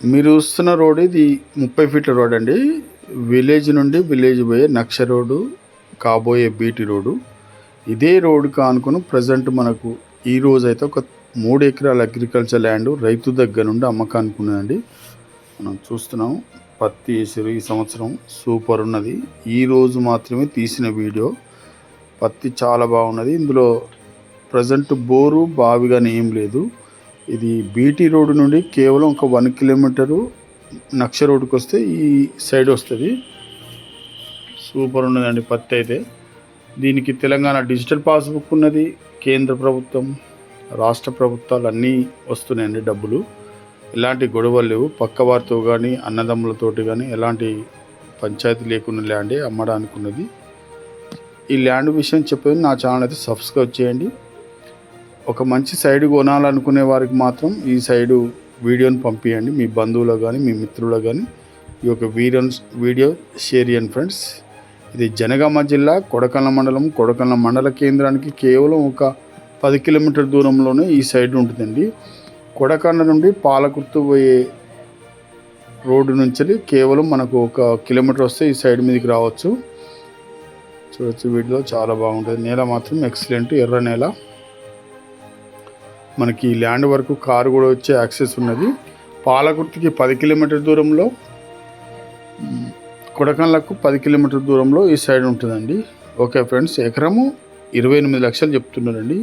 మీరు చూస్తున్న రోడ్ ఇది ముప్పై ఫీట్ల రోడ్ అండి. విలేజ్ నుండి విలేజ్ పోయే నక్ష రోడ్డు కాబోయే బీటీ రోడ్డు. ఇదే రోడ్డు కానుకొని ప్రజెంట్ మనకు ఈ రోజు అయితే ఒక మూడు ఎకరాల అగ్రికల్చర్ ల్యాండ్ రైతు దగ్గర నుండి అమ్మకానికి ఉన్నదండి మనం చూస్తున్నాం పత్తి వేసారు ఈ సంవత్సరం సూపర్ ఉన్నది. ఈ రోజు మాత్రమే తీసిన వీడియో. పత్తి చాలా బాగున్నది. ఇందులో ప్రజెంట్ బోరు బావి కానీ ఏం లేదు. ఇది బీటీ రోడ్డు నుండి కేవలం ఒక వన్ కిలోమీటరు నక్ష రోడ్డుకి వస్తే ఈ సైడ్ వస్తుంది. సూపర్ ఉన్నదండి పత్తి అయితే. దీనికి తెలంగాణ డిజిటల్ పాస్బుక్ ఉన్నది కేంద్ర ప్రభుత్వం రాష్ట్ర ప్రభుత్వాలు అన్నీ వస్తున్నాయండి డబ్బులు. ఎలాంటి గొడవలు లేవు. పక్క వారితో కానీ అన్నదమ్ములతోటి కానీ ఎలాంటి పంచాయతీ లేకుండా ల్యాండే అమ్మడానికి ఉన్నది. ఈ ల్యాండ్ విషయం చెప్పేది నా ఛానల్ అయితే సబ్స్క్రైబ్ చేయండి. ఒక మంచి సైడ్ కొనాలనుకునే వారికి మాత్రం ఈ సైడు వీడియోని పంపించండి మీ బంధువులకు కానీ మీ మిత్రులకు కానీ ఈ యొక్క వీడియో వీడియో షేర్ చేయండి ఫ్రెండ్స్. ఇది జనగామ జిల్లా కొడకళ్ళ మండలం కొడకళ్ళ మండల కేంద్రానికి కేవలం ఒక పది కిలోమీటర్ దూరంలోనే ఈ సైడ్ ఉంటుందండి. కొడకండ నుండి పాలకుర్తు పోయే రోడ్డు నుంచి కేవలం మనకు ఒక కిలోమీటర్ వస్తే ఈ సైడ్ మీదకి రావచ్చు. చూడొచ్చు వీటిలో చాలా బాగుంటుంది. నేల మాత్రం ఎక్సలెంట్ ఎర్ర నేల. మనకి ల్యాండ్ వరకు కారు కూడా వచ్చే యాక్సెస్ ఉన్నది. పాలకుర్తికి పది కిలోమీటర్ దూరంలో కొడకన్లకు పది కిలోమీటర్ దూరంలో ఈ సైడ్ ఉంటుందండి. ఓకే ఫ్రెండ్స్ ఎకరము ఇరవై ఎనిమిది లక్షలు చెప్తున్నారండి.